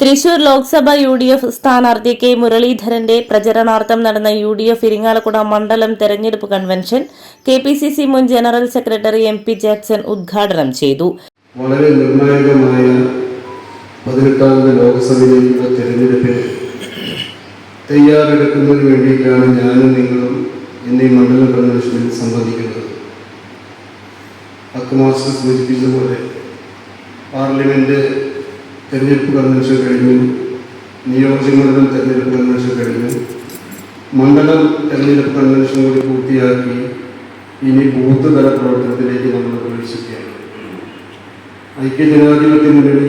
Thrissur Lok Sabha U D F സ്ഥാനാർത്ഥി K മുരളീധരന്റെ പ്രചരണാർത്ഥം നടന്ന യു ഡി എഫ് ഇരിങ്ങാലക്കുട മണ്ഡലം തെരഞ്ഞെടുപ്പ് convention K P C C മുൻ general secretary M P Jackson ഉദ്ഘാടനം ചെയ്തു. വളരെ നിർണായകമായ പതിനെട്ടാമത് ലോക്സഭയിലേക്കുള്ള തെരഞ്ഞെടുപ്പിന് തയ്യാറെടുക്കുന്നതിന് വേണ്ടിയിട്ടാണ് ഞാനും നിങ്ങളും ഇന്ന് ഈ മണ്ഡലം കൺവെൻഷനിൽ പത്ത് മാസം സൂചിപ്പിച്ചതുപോലെ പാർലമെന്റ് തെരഞ്ഞെടുപ്പ് കൺവെൻഷൻ കഴിഞ്ഞു. നിയോജകമണ്ഡലം തെരഞ്ഞെടുപ്പ് കൺവെൻഷൻ കഴിഞ്ഞു. മണ്ഡലം തെരഞ്ഞെടുപ്പ് കൺവെൻഷൻ കൂടി പൂർത്തിയാക്കി ഇനി ബൂത്ത് തല പ്രവർത്തനത്തിലേക്ക് നമ്മൾ പ്രവേശിക്കുകയാണ്. ഐക്യജനാധിപത്യ മുന്നണി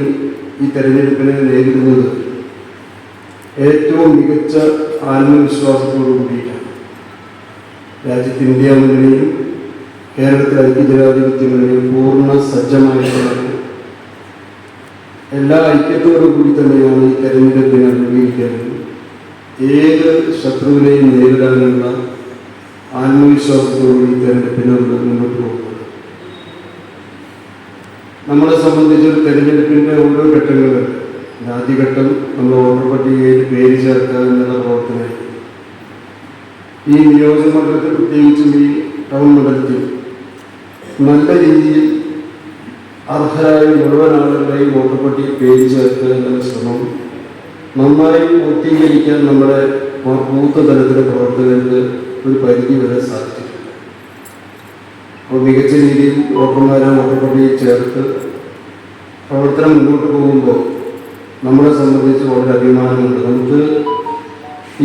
ഈ തെരഞ്ഞെടുപ്പിനെ നേരിടുന്നത് ഏറ്റവും മികച്ച ആത്മവിശ്വാസത്തോടു കൂടിയിട്ടാണ്. രാജ്യത്ത് മുന്നണിയും കേരളത്തിലെ ഐക്യജനാധിപത്യ മുന്നണിയും പൂർണ സജ്ജമായിട്ടുള്ളതാണ് എല്ലാ ഐക്യത്തോടു കൂടി തന്നെയാണ് ഈ തെരഞ്ഞെടുപ്പിനെ അഭിമുഖീകരിക്കുന്നത് ഏത് ശത്രുവിനെയും നേരിടാനുള്ള ആത്മവിശ്വാസത്തോടുകൂടി തെരഞ്ഞെടുപ്പിനെ മുന്നോട്ട് പോകുന്നത്. നമ്മളെ സംബന്ധിച്ച് ഒരു തെരഞ്ഞെടുപ്പിന്റെ ഓരോ ഘട്ടങ്ങളിൽ ആദ്യഘട്ടം നമ്മൾ വോട്ടർ പട്ടികയിൽ പേര് ചേർക്കുക എന്നുള്ള പ്രവർത്തനമായി ഈ നിയോജക മണ്ഡലത്തിൽ പ്രത്യേകിച്ചും ഈ ടൗൺ മണ്ഡലത്തിൽ നല്ല രീതിയിൽ അർഹരായ മുഴുവൻ ആളുകളെയും വോട്ടർ പട്ടിക പേര് ചേർക്കുക എന്നുള്ള ശ്രമം നന്നായി പൂർത്തീകരിക്കാൻ നമ്മുടെ ബൂത്ത് തലത്തിലെ പ്രവർത്തകർക്ക് ഒരു പരിധി വരെ സാധിച്ചിട്ടുണ്ട്. അപ്പോൾ മികച്ച രീതിയിൽ വോട്ടർമാരെ വോട്ടർ പട്ടികയിൽ ചേർത്ത് പ്രവർത്തനം മുന്നോട്ട് പോകുമ്പോൾ നമ്മളെ സംബന്ധിച്ച് വളരെ അഭിമാനമുണ്ട്. നമുക്ക്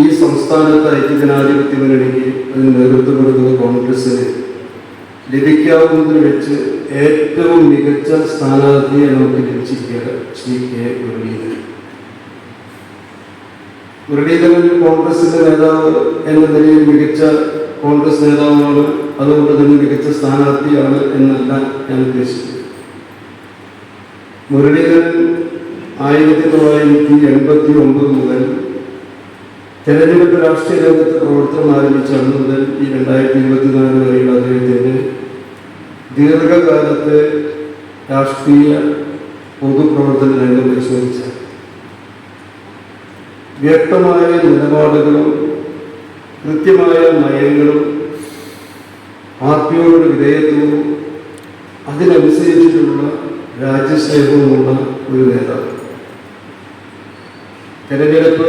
ഈ സംസ്ഥാനത്ത് ഐക്യജനാധിപത്യ മുന്നണിക്ക് അതിന് നേതൃത്വം കൊടുക്കുന്ന കോൺഗ്രസ്സിന് ലഭിക്കാവുന്നതിന് വെച്ച് ഏറ്റവും മികച്ച സ്ഥാനാർത്ഥിയെ നമുക്ക് ലഭിച്ചിരിക്കുക ശ്രീ കെ മുരളീധരൻ. മുരളീധരൻ കോൺഗ്രസിന്റെ നേതാവ് എന്ന നിലയിൽ മികച്ച കോൺഗ്രസ് നേതാവാണ്. അതുകൊണ്ട് തന്നെ മികച്ച സ്ഥാനാർത്ഥിയാണ് എന്നല്ല ഞാൻ ഉദ്ദേശിക്കുന്നത്. മുരളീധരൻ ആയിരത്തി തൊള്ളായിരത്തി എൺപത്തി ഒമ്പത് മുതൽ തെരഞ്ഞെടുപ്പ് രാഷ്ട്രീയ രംഗത്ത് പ്രവർത്തനം ആരംഭിച്ച അന്ന് മുതൽ ഈ രണ്ടായിരത്തി ഇരുപത്തിനാല് വരെയുള്ള അദ്ദേഹത്തിന്റെ ദീർഘകാലത്തെ രാഷ്ട്രീയ പൊതുപ്രവർത്തന രംഗം പരിശോധിച്ച വ്യക്തമായ നിലപാടുകളും കൃത്യമായ നയങ്ങളും പാർട്ടിയോട് വിധേയത്വവും അതിനനുസരിച്ചിട്ടുള്ള രാജ്യസ്നേഹവുമുള്ള ഒരു നേതാവ്. തെരഞ്ഞെടുപ്പ്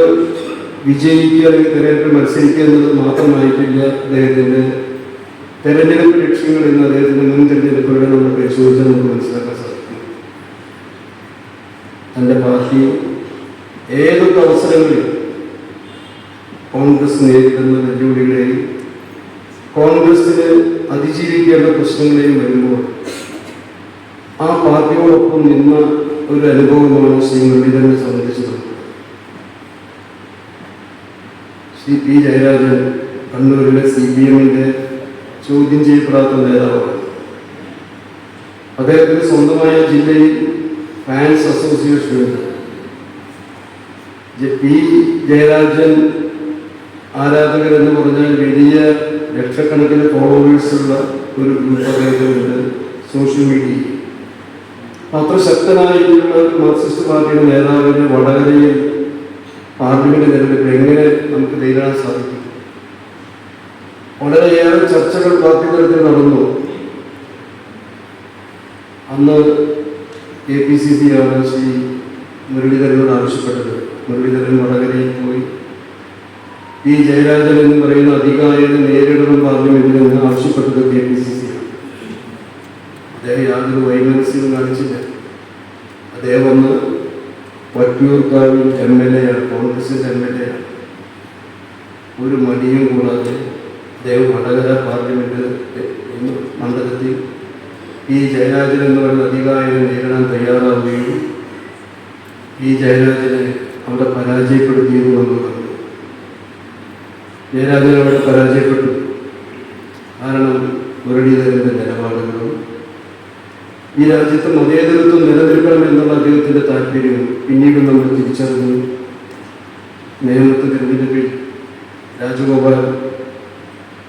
വിജയിക്കുക അല്ലെങ്കിൽ തെരഞ്ഞെടുപ്പ് മത്സരിക്കുക എന്നത് മാത്രമായിട്ടില്ല അദ്ദേഹത്തിന്റെ തെരഞ്ഞെടുപ്പ് ലക്ഷ്യങ്ങൾ എന്ന് അദ്ദേഹത്തിന്റെ മുൻ തെരഞ്ഞെടുപ്പുകളെ നമ്മൾ പരിശോധിച്ചാൽ നമുക്ക് മനസ്സിലാക്കാൻ സാധിക്കും. തന്റെ പാർട്ടി ഏതൊക്കെ അവസരങ്ങളിൽ കോൺഗ്രസ് നേരിടുന്ന വെല്ലുവിളികളെയും കോൺഗ്രസിന് അതിജീവിക്കേണ്ട പ്രശ്നങ്ങളെയും വരുമ്പോൾ ആ പാർട്ടിയോടൊപ്പം നിന്ന ഒരു അനുഭവമാണ് ശ്രീ മുരളീധരനെ സംബന്ധിച്ചത് ശ്രീ പി ജയരാജൻ കണ്ണൂരിലെ സി പി എമ്മിന്റെ ചോദ്യം ചെയ്യപ്പെടാത്ത നേതാവാണ് അദ്ദേഹത്തിന് സ്വന്തമായ ജില്ലയിൽ ഫാൻസ് അസോസിയേഷൻ പി ജയരാജൻ ആരാധകർ എന്ന് പറഞ്ഞാൽ വലിയ ലക്ഷക്കണക്കിന് ഫോളോവേഴ്സുള്ള ഒരു ഗ്രൂപ്പ് അദ്ദേഹത്തിനുണ്ട് സോഷ്യൽ മീഡിയ അത്ര ശക്തനായിട്ടുള്ള മാർക്സിസ്റ്റ് പാർട്ടിയുടെ നേതാവിന് വടകരയിൽ പാർലമെന്റ് തെരഞ്ഞെടുപ്പ് എങ്ങനെ നമുക്ക് നേരിടാൻ സാധിക്കും? വളരെയേറെ ചർച്ചകൾ പാർട്ടി തലത്തിൽ നടന്നു. അന്ന് കെ പി സി സി ആണ് ശ്രീ മുരളീധരനോട് ആവശ്യപ്പെട്ടത്. മുരളീധരൻ വടകരയിൽ പോയി. ഈ ജയരാജൻ എന്ന് പറയുന്ന അധികാരിയെ നേരിടണം പാർലമെന്റിൽ നിന്ന് ആവശ്യപ്പെട്ടത് കെ പി സി സി ആണ്. അദ്ദേഹം യാതൊരു വൈമനസ്യവും കാണിച്ചില്ല. അദ്ദേഹം ഒന്ന് വട്ടിയൂർക്കാവിൽ എം എൽ എ ആണ് കോൺഗ്രസിന്റെ എം എൽ എ ആണ്. ഒരു മടിയും കൂടാതെ അദ്ദേഹം വടകര പാർലമെന്റ് മണ്ഡലത്തിൽ ഈ ജയരാജൻ എന്ന് പറയുന്ന അധികാരം നേരിടാൻ തയ്യാറാവുകയും ഈ ജയരാജനെ അവിടെ പരാജയപ്പെടുത്തിയത് നമ്മൾ കണ്ടു ജയരാജൻ അവിടെ പരാജയപ്പെട്ടു. കാരണം മുരളീധരന്റെ നിലപാടുകളും ഈ രാജ്യത്ത് മതേതരത്വം നിലനിൽക്കണം എന്നുള്ള അദ്ദേഹത്തിന്റെ താല്പര്യം പിന്നീട് നമ്മൾ തിരിച്ചറിഞ്ഞു. നേമത്തെ തിരഞ്ഞെടുപ്പിൽ രാജഗോപാൽ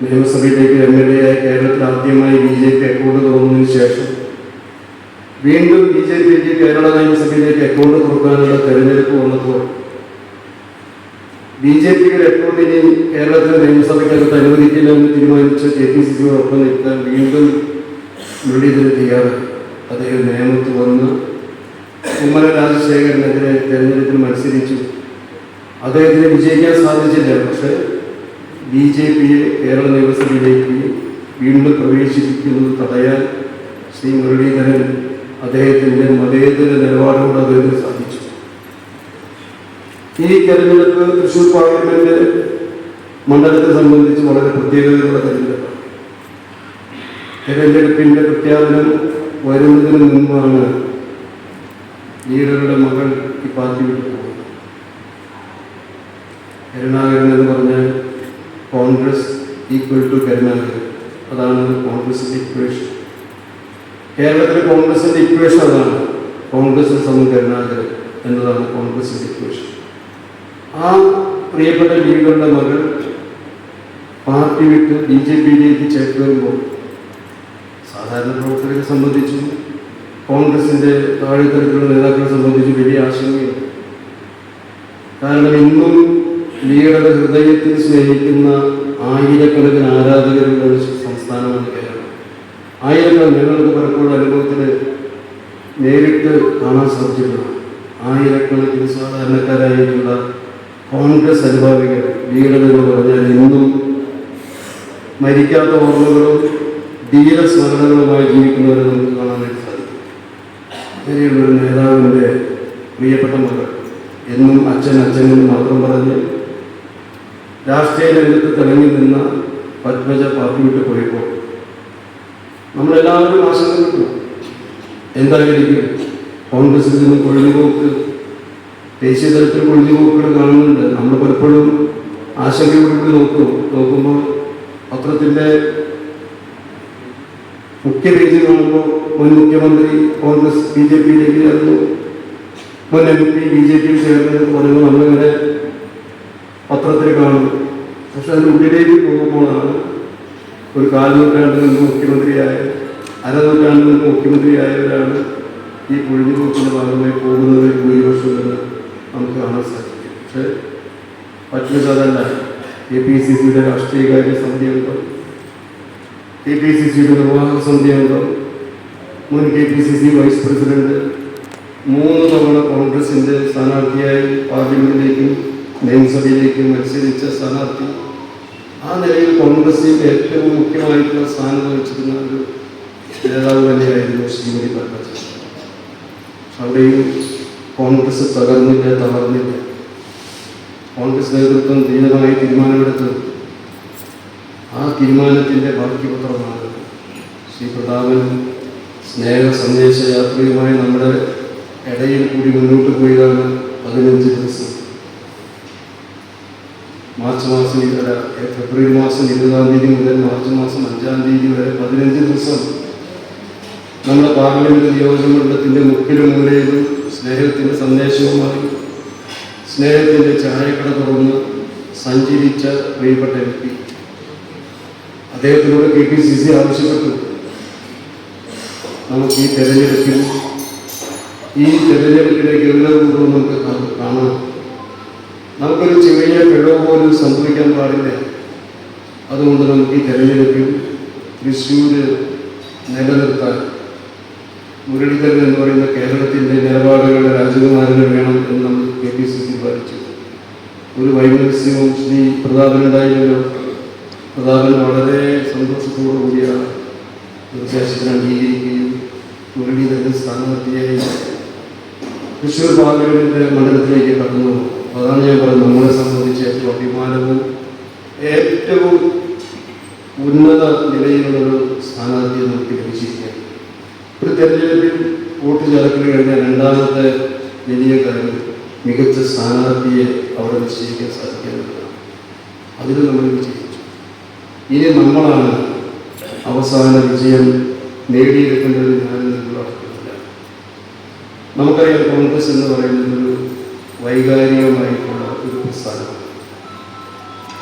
നിയമസഭയിലേക്ക് എം എൽ എ ആയി കേരളത്തിൽ ആദ്യമായി ബി ജെ പി അക്കൗണ്ട് തുറന്നതിന് ശേഷം വീണ്ടും ബി ജെ പിക്ക് കേരള നിയമസഭയിലേക്ക് അക്കൗണ്ട് തുറക്കാനുള്ള തെരഞ്ഞെടുപ്പ് വന്നപ്പോൾ ബി ജെ പിയുടെ അക്കൗണ്ട് ഇനി കേരളത്തിലെ നിയമസഭയ്ക്കകത്ത് അനുവദിക്കില്ല എന്ന് തീരുമാനിച്ച കെ പി സി സിയോടൊപ്പം നിൽക്കാൻ വീണ്ടും മുരളീധരൻ തയ്യാറായി. അദ്ദേഹം നിയമത്ത് വന്ന് കുമ്മന രാജശേഖരനെതിരെ തെരഞ്ഞെടുപ്പിൽ മത്സരിച്ചു. അദ്ദേഹത്തിന് വിജയിക്കാൻ സാധിച്ചില്ല പക്ഷേ ബി ജെ പിയെ കേരള നിയമസഭയിലേക്ക് വീണ്ടും പ്രവേശിപ്പിക്കുന്നത് തടയാൻ ശ്രീ മുരളീധരൻ അദ്ദേഹത്തിന്റെ മതേതര നിലപാടുകൊണ്ട് അദ്ദേഹത്തിന് സാധിച്ചു. ഈ തെരഞ്ഞെടുപ്പ് തൃശ്ശൂർ പാർലമെന്റ് മണ്ഡലത്തെ സംബന്ധിച്ച് വളരെ പ്രത്യേകതയുള്ള തെരഞ്ഞെടുപ്പാണ്. തെരഞ്ഞെടുപ്പിന്റെ പ്രഖ്യാപനം വരുന്നതിന് മുമ്പാണ് ലീഡറുടെ മകൾ ഈ പാർട്ടി വിട്ടു പോകുന്നത്. കരുണാകരൻ എന്ന് പറഞ്ഞാൽ കോൺഗ്രസ് ഈക്വൽ ടു കരുണാനിധി അതാണ് കോൺഗ്രസിന്റെ ഇക്വേഷൻ കേരളത്തിലെ കോൺഗ്രസിന്റെ ഇക്വേഷൻ അതാണ് കോൺഗ്രസ് സമം കരുണാകരൻ എന്നതാണ് കോൺഗ്രസിന്റെ ഇക്വേഷൻ ആ പ്രിയപ്പെട്ട ജീവികളുടെ മകൾ പാർട്ടി വിട്ട് ബി ജെ പിയിലേക്ക് ചേർക്കുമ്പോൾ സാധാരണ പ്രവർത്തകരെ സംബന്ധിച്ചും കോൺഗ്രസിന്റെ താഴെത്തരത്തിലുള്ള നേതാക്കളെ സംബന്ധിച്ച് വലിയ ആശങ്കയുണ്ട് കാരണം ഇന്നും ലീഗറുടെ ഹൃദയത്തിൽ സ്നേഹിക്കുന്ന ആയിരക്കണക്കിന് ആരാധകരുള്ള ഒരു സംസ്ഥാനമാണ് കേരളം. ആയിരക്കണക്കിന് ഞങ്ങൾക്ക് പലപ്പോഴും അനുഭവത്തിൽ നേരിട്ട് കാണാൻ സാധിച്ചിട്ടുണ്ട്. ആയിരക്കണക്കിന് സാധാരണക്കാരായിട്ടുള്ള കോൺഗ്രസ് അനുഭാവികൾ ലീഡറുകൾ പറഞ്ഞാൽ ഇന്നും മരിക്കാത്ത ഓർമ്മകളും ധീരസ്മരണകളുമായി ജീവിക്കുന്നവരെ നമുക്ക് കാണാനായിട്ട് സാധിക്കും. അങ്ങനെയുള്ള ഒരു നേതാവിന്റെ പ്രിയപ്പെട്ട മകൾ എന്നും അച്ഛൻ എന്ന് മാത്രം പറഞ്ഞ് രാഷ്ട്രീയ രംഗത്ത് തിളങ്ങി നിന്ന പത്മജ പാർട്ടി വിട്ട് പോയപ്പോൾ നമ്മളെല്ലാവരും ആശങ്കപ്പെട്ടു. എന്തായിരിക്കും? കോൺഗ്രസിൽ നിന്ന് കൊഴിഞ്ഞുപോക്ക് ദേശീയ തലത്തിൽ കൊഴിഞ്ഞുപോക്കുകൾ കാണുന്നുണ്ട്. നമ്മൾ പലപ്പോഴും ആശങ്കയോടുകൂടി നോക്കും. നോക്കുമ്പോൾ പത്രത്തിന്റെ മുഖ്യ പേജിൽ കാണുമ്പോൾ മുൻ മുഖ്യമന്ത്രി കോൺഗ്രസ് ബി ജെ പിയിലേക്ക് ചേർന്നു മുൻ എം പി ബി ജെ പിയിൽ ചേർന്നു പറയുമ്പോൾ നമ്മളിങ്ങനെ പത്രത്തിൽ കാണും പക്ഷെ അതിനുള്ളിലേക്ക് പോകുമ്പോഴാണ് ഒരു കാൽനൂറ്റാണ്ടിൽ നിന്ന് മുഖ്യമന്ത്രിയായ അരനൂറ്റാണ്ടിൽ നിന്ന് മുഖ്യമന്ത്രിയായവരാണ് ഈ പൊഴിഞ്ഞുപോക്കിന്റെ ഭാഗമായി പോകുന്നത് ഭൂരിപക്ഷം എന്ന് നമുക്ക് കാണാൻ സാധിക്കും. പക്ഷേ പറ്റുന്നതല്ല എ പി സി സിയുടെ രാഷ്ട്രീയകാര്യ സമിതി അംഗം എ പി സി സിയുടെ നിർവാഹക സമിതിയുണ്ടോ മുൻ K P C C vice president മൂന്ന് തവണ കോൺഗ്രസിന്റെ സ്ഥാനാർത്ഥിയായി പാർലമെന്റിലേക്കും നിയമസഭയിലേക്കും മത്സരിച്ച സ്ഥാനാർത്ഥി ആ നിലയിൽ കോൺഗ്രസിൽ ഏറ്റവും മുഖ്യമായിട്ടുള്ള സ്ഥാനം വഹിച്ചിരുന്ന ഒരു നേതാവ് തന്നെയായിരുന്നു ശ്രീമതി പത്മജ. അവിടെയും കോൺഗ്രസ് തകർന്നില്ല തകർന്നില്ല കോൺഗ്രസ് നേതൃത്വം ധീരമായി തീരുമാനമെടുത്തു ആ തീരുമാനത്തിന്റെ ബാക്കിപത്രമാണ് ശ്രീ പ്രതാപൻ സ്നേഹ സന്ദേശ യാത്രയുമായി നമ്മുടെ ഇടയിൽ കൂടി മുന്നോട്ട് പോയതാണ് പതിനഞ്ച് ദിവസം. മാർച്ച് മാസം ഫെബ്രുവരി മാസം ഇരുപതാം തീയതി മുതൽ മാർച്ച് മാസം അഞ്ചാം തീയതി വരെ പതിനഞ്ച് ദിവസം നമ്മുടെ പാർലമെന്റ് നിയോജകമണ്ഡലത്തിന്റെ മുക്കിലും മൂലയിലും സ്നേഹത്തിന്റെ സന്ദേശവുമായി സ്നേഹത്തിന്റെ ചായക്കട തുറന്ന് സഞ്ചരിച്ച പ്രിയപ്പെട്ട എം പി അദ്ദേഹത്തിനോട് കെ പി സി സി ആവശ്യപ്പെട്ടു. നമുക്ക് ഈ തെരഞ്ഞെടുപ്പിൽ ഈ തെരഞ്ഞെടുപ്പിലെ ഗൗരവപൂർവം നമുക്ക് കാണാം. നമുക്കൊരു ചെറിയ പിഴവ് പോലും സംഭവിക്കാൻ പാടില്ല. അതുകൊണ്ട് നമുക്ക് ഈ തെരഞ്ഞെടുപ്പിൽ തൃശ്ശൂർ നിലനിർത്താൻ മുരളീധരൻ എന്ന് പറയുന്ന കേരളത്തിന്റെ നിലപാടുകളുടെ രാജകുമാരനെ വേണം എന്ന് കെ പി സി സി പാലിച്ചു ഒരു വൈമനസ്യവും ശ്രീ പ്രതാപനുണ്ടായില്ലല്ലോ പ്രതാപൻ വളരെ സന്തോഷത്തോടു കൂടിയാണ് നിർദ്ദേശത്തിന് അംഗീകരിക്കുകയും മുരളീധരൻ സ്ഥാനാർത്ഥിയായി തൃശ്ശൂർ പാർലമെന്റ് മണ്ഡലത്തിലേക്ക് കടന്നു അതാണ് ഞാൻ പറയുന്നത് നമ്മളെ സംബന്ധിച്ച് ഏറ്റവും അഭിമാനവും ഏറ്റവും ഉന്നത നിലയിലുള്ളൊരു സ്ഥാനാർത്ഥിയെ നമുക്ക് ലഭിച്ചിരിക്കാം ഒരു തെരഞ്ഞെടുപ്പിൽ വോട്ട് ചേർക്കൽ കഴിഞ്ഞ രണ്ടാമത്തെ വലിയ കാര്യം മികച്ച സ്ഥാനാർത്ഥിയെ അവിടെ നിശ്ചയിക്കാൻ സാധിക്കുന്നതാണ് അതിൽ നമ്മൾ വിജയിച്ചു. ഇനി നമ്മളാണ് അവസാന വിജയം നേടിയെടുക്കേണ്ടത് ഞാൻ നിങ്ങളുടെ നമുക്കറിയാം കോൺഗ്രസ് എന്ന് പറയുന്നത് ഒരു വൈകാരികമായിട്ടുള്ള ഒരു പ്രസ്ഥാനം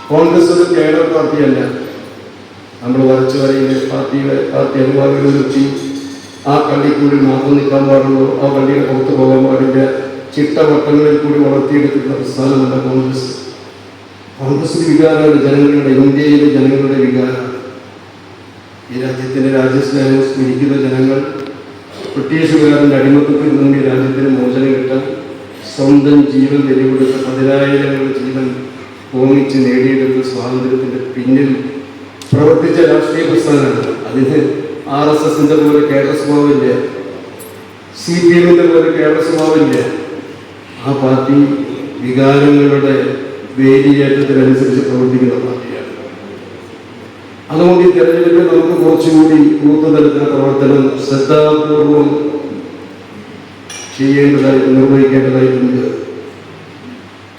കോൺഗ്രസ് ഒരു കേഡർ പാർട്ടിയല്ല. നമ്മൾ വരച്ചു വരയിലെ പാർട്ടിയുടെ പാർട്ടി അനുഭാവികൾ നിർത്തി ആ കള്ളിക്കൂടി മാത്രം നിൽക്കാൻ പാടുള്ളൂ. ആ കള്ളിയുടെ പുറത്ത് പോകാൻ പാടില്ല. ചിട്ടവട്ടങ്ങളിൽ കൂടി വളർത്തിയെടുത്തിട്ടുള്ള പ്രസ്ഥാനമല്ല കോൺഗ്രസ്. കോൺഗ്രസ് വികാരമാണ് ജനങ്ങളുടെ ഇന്ത്യയിലെ ജനങ്ങളുടെ വികാരം. ഈ രാജ്യത്തിന്റെ രാജ്യസ്നേഹം സ്മരിക്കുന്ന ജനങ്ങൾ ബ്രിട്ടീഷുകാരന്റെ അടിമത്തത്തിൽ നിന്ന് ഈ രാജ്യത്തിന് മോചനം കിട്ടാൻ സ്വന്തം ജീവൻ വെല്ലുവിടുത്ത പതിനായിരങ്ങളുടെ ജീവൻ ഓങ്ങിച്ച് നേടിയെടുത്ത സ്വാതന്ത്ര്യത്തിന്റെ പിന്നിൽ പ്രവർത്തിച്ച രാഷ്ട്രീയ പ്രസ്ഥാനമാണ് അതിന് ആർ എസ് എസിന്റെ പോലെ കേരള സ്വഭാവമില്ല. സി പി എമ്മിന്റെ പോലെ കേരള സ്വഭാവമില്ല. ആ പാർട്ടി വികാരങ്ങളുടെ വേദിയേറ്റത്തിനനുസരിച്ച് പ്രവർത്തിക്കുന്ന പാർട്ടിയാണ്. അതുകൊണ്ട് ഈ തെരഞ്ഞെടുപ്പിൽ നമുക്ക് കുറച്ചുകൂടി ബൂത്ത് പ്രവർത്തനം ശ്രദ്ധാപൂർവം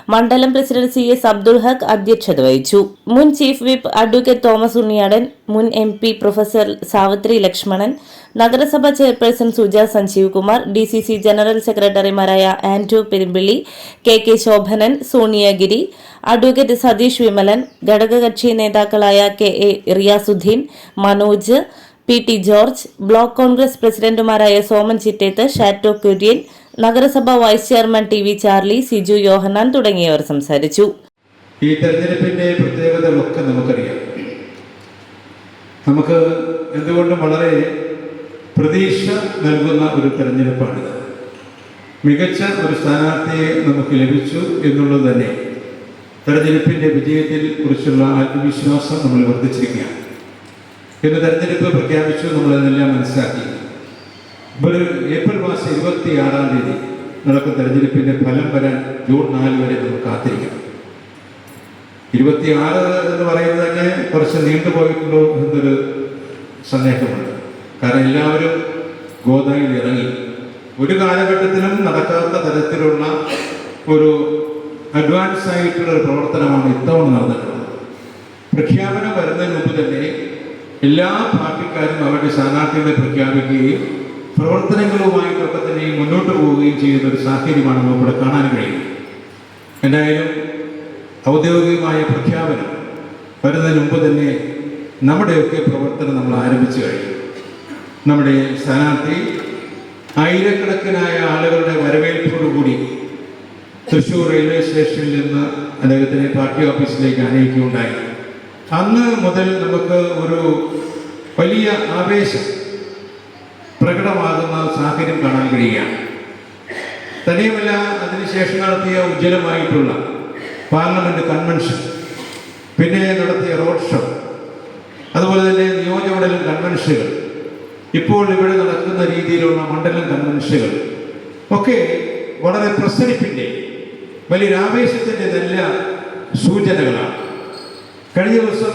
മണ്ഡലം president C S Abdul Haq അധ്യക്ഷത വഹിച്ചു. മുൻ chief whip advocate Thomas Unniyadan മുൻ M P professor Savithri Lakshmanan നഗരസഭ chairperson Suja Sanjeev Kumar D C C general സെക്രട്ടറിമാരായ Anto Perumpilly K K Shobhanan Soniagiri advocate Satheesh Vimalan ഘടകകക്ഷി നേതാക്കളായ K A Riyasudheen Manoj P T George block Congress പ്രസിഡന്റുമാരായ സോമൻ ചിറ്റേത്ത് ഷാറ്റോ കുര്യൻ നഗരസഭാ vice chairman T V Charlie Siju Yohannan തുടങ്ങിയവർ സംസാരിച്ചു. ഈ തെരഞ്ഞെടുപ്പിന്റെ പ്രത്യേകതകളൊക്കെ നമുക്കറിയാം. നമുക്ക് എന്തുകൊണ്ടും വളരെ പ്രതീക്ഷ നൽകുന്ന ഒരു തെരഞ്ഞെടുപ്പാണിത് മികച്ച ഒരു സ്ഥാനാർത്ഥിയെ നമുക്ക് ലഭിച്ചു എന്നുള്ളത് തന്നെ തെരഞ്ഞെടുപ്പിന്റെ വിജയത്തിൽ കുറിച്ചുള്ള ആത്മവിശ്വാസം നമ്മൾ വർദ്ധിച്ചിരിക്കുകയാണ്. ഇന്ന് തെരഞ്ഞെടുപ്പ് പ്രഖ്യാപിച്ചു നമ്മളതെല്ലാം മനസ്സിലാക്കി. ഒരു ഏപ്രിൽ മാസം ഇരുപത്തി ആറാം തീയതി നടക്കുന്ന തെരഞ്ഞെടുപ്പിന്റെ ഫലം വരാൻ ജൂൺ നാല് വരെ നമുക്ക് ഇരുപത്തി ഇരുപത്തിയാറ് എന്ന് പറയുന്നത് തന്നെ കുറച്ച് നീണ്ടുപോയിട്ടുണ്ടോ എന്നൊരു സന്ദേഹമുണ്ട്. കാരണം എല്ലാവരും ഗോദായിൽ ഇറങ്ങി. ഒരു കാലഘട്ടത്തിലും നടക്കാത്ത തരത്തിലുള്ള ഒരു അഡ്വാൻസ് ആയിട്ടുള്ള ഒരു പ്രവർത്തനമാണ് ഇത്തവണ നടന്നിട്ടുള്ളത്. പ്രഖ്യാപനം വരുന്നതിന് മുമ്പ് തന്നെ എല്ലാ പാർട്ടിക്കാരും അവരുടെ സ്ഥാനാർത്ഥികളെ പ്രഖ്യാപിക്കുകയും പ്രവർത്തനങ്ങളുമായിട്ടൊക്കെ തന്നെ മുന്നോട്ട് പോവുകയും ചെയ്യുന്ന ഒരു സാഹചര്യമാണ് നമുക്കിവിടെ കാണാൻ കഴിയുന്നത്. എന്തായാലും ഔദ്യോഗികമായ പ്രഖ്യാപനം വരുന്നതിന് മുമ്പ് തന്നെ നമ്മുടെയൊക്കെ പ്രവർത്തനം നമ്മൾ ആരംഭിച്ചു കഴിഞ്ഞു. നമ്മുടെ സ്ഥാനാർത്ഥി ആയിരക്കണക്കിനായ ആളുകളുടെ വരവേൽപ്പോടുകൂടി തൃശ്ശൂർ റെയിൽവേ സ്റ്റേഷനിൽ നിന്ന് അദ്ദേഹത്തിനെ പാർട്ടി ഓഫീസിലേക്ക് അനയിക്കുകയുണ്ടായി അന്ന് മുതൽ നമുക്ക് ഒരു വലിയ ആവേശം പ്രകടമാകുന്ന സാഹചര്യം കാണാൻ കഴിയുകയാണ്. തന്നെയുമല്ല അതിനുശേഷം നടത്തിയ ഉജ്ജ്വലമായിട്ടുള്ള പാർലമെന്റ് കൺവെൻഷൻ പിന്നെ നടത്തിയ റോഡ് ഷോ അതുപോലെ തന്നെ നിയോജകമണ്ഡലം കൺവെൻഷനുകൾ ഇപ്പോൾ ഇവിടെ നടക്കുന്ന രീതിയിലുള്ള മണ്ഡലം കൺവെൻഷനുകൾ ഒക്കെ വളരെ പ്രസരിപ്പിന്റെ വലിയൊരു ആവേശത്തിന്റെ നല്ല സൂചനകളാണ്. കഴിഞ്ഞ ദിവസം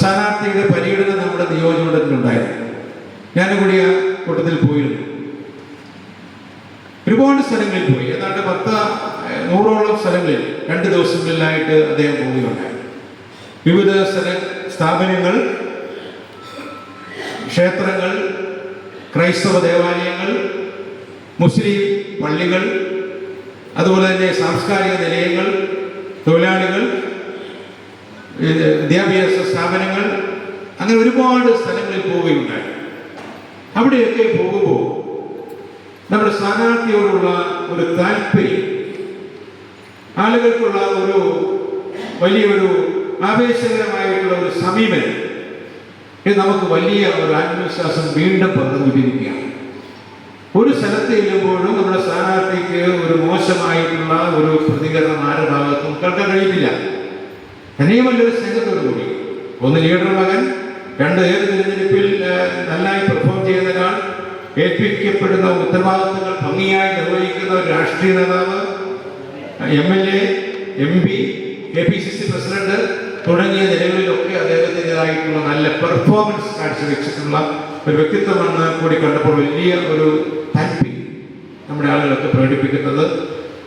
സ്ഥാനാർത്ഥിയുടെ പര്യടനം നമ്മുടെ നിയോജകമണ്ഡലത്തിലുണ്ടായിരുന്നു ഞാനും കൂടി ആ കൂട്ടത്തിൽ പോയിരുന്നു. ഒരുപാട് സ്ഥലങ്ങളിൽ പോയി. ഏതാണ്ട് പത്ത് നൂറോളം സ്ഥലങ്ങളിൽ രണ്ട് ദിവസങ്ങളിലായിട്ട് അദ്ദേഹം പോവുകയുണ്ടായി. വിവിധ സ്ഥല സ്ഥാപനങ്ങൾ ക്ഷേത്രങ്ങൾ ക്രൈസ്തവ ദേവാലയങ്ങൾ മുസ്ലിം പള്ളികൾ അതുപോലെ തന്നെ സാംസ്കാരിക നിലയങ്ങൾ തൊഴിലാളികൾ വിദ്യാഭ്യാസ സ്ഥാപനങ്ങൾ അങ്ങനെ ഒരുപാട് സ്ഥലങ്ങളിൽ പോവുകയുണ്ടായി. അവിടെയൊക്കെ പോകുമ്പോൾ നമ്മുടെ സ്ഥാനാർത്ഥിയോടുള്ള ഒരു താല്പര്യം ആളുകൾക്കുള്ള ഒരു വലിയൊരു ആവേശകരമായിട്ടുള്ള ഒരു സമീപനം ഇത് നമുക്ക് വലിയ ഒരു ആത്മവിശ്വാസം വീണ്ടും പകർന്നുകൊണ്ടിരിക്കുകയാണ് ഒരു സ്ഥലത്ത് ചെല്ലുമ്പോഴും നമ്മുടെ സ്ഥാനാർത്ഥിക്ക് ഒരു മോശമായിട്ടുള്ള ഒരു പ്രതികരണം ആരുടെ ഭാഗത്തും കേൾക്കാൻ കഴിയുന്നില്ല തന്നെയുമല്ല ഒരു സ്നേഹത്തോടു കൂടി. ഒന്ന് ലീഡർ മകൻ രണ്ട് ഏത് തിരഞ്ഞെടുപ്പിൽ നന്നായി പെർഫോം ചെയ്യുന്ന ഒരാൾ ഏൽപ്പിക്കപ്പെടുന്ന ഉത്തരവാദിത്തങ്ങൾ ഭംഗിയായി നിർവഹിക്കുന്ന ഒരു രാഷ്ട്രീയ നേതാവ് M L A M P K P C C president തുടങ്ങിയ നിലകളിലൊക്കെ അദ്ദേഹത്തിന്റെതായിട്ടുള്ള നല്ല പെർഫോമൻസ് കാഴ്ചവെച്ചിട്ടുള്ള ഒരു വ്യക്തിത്വമാണ് കൂടി കണ്ടപ്പോൾ വലിയ ഒരു താല്പര്യം നമ്മുടെ ആളുകളൊക്കെ പ്രകടിപ്പിക്കുന്നത്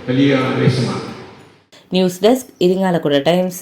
വലിയ ആവേശമാണ്. News desk Irinjalakuda Times.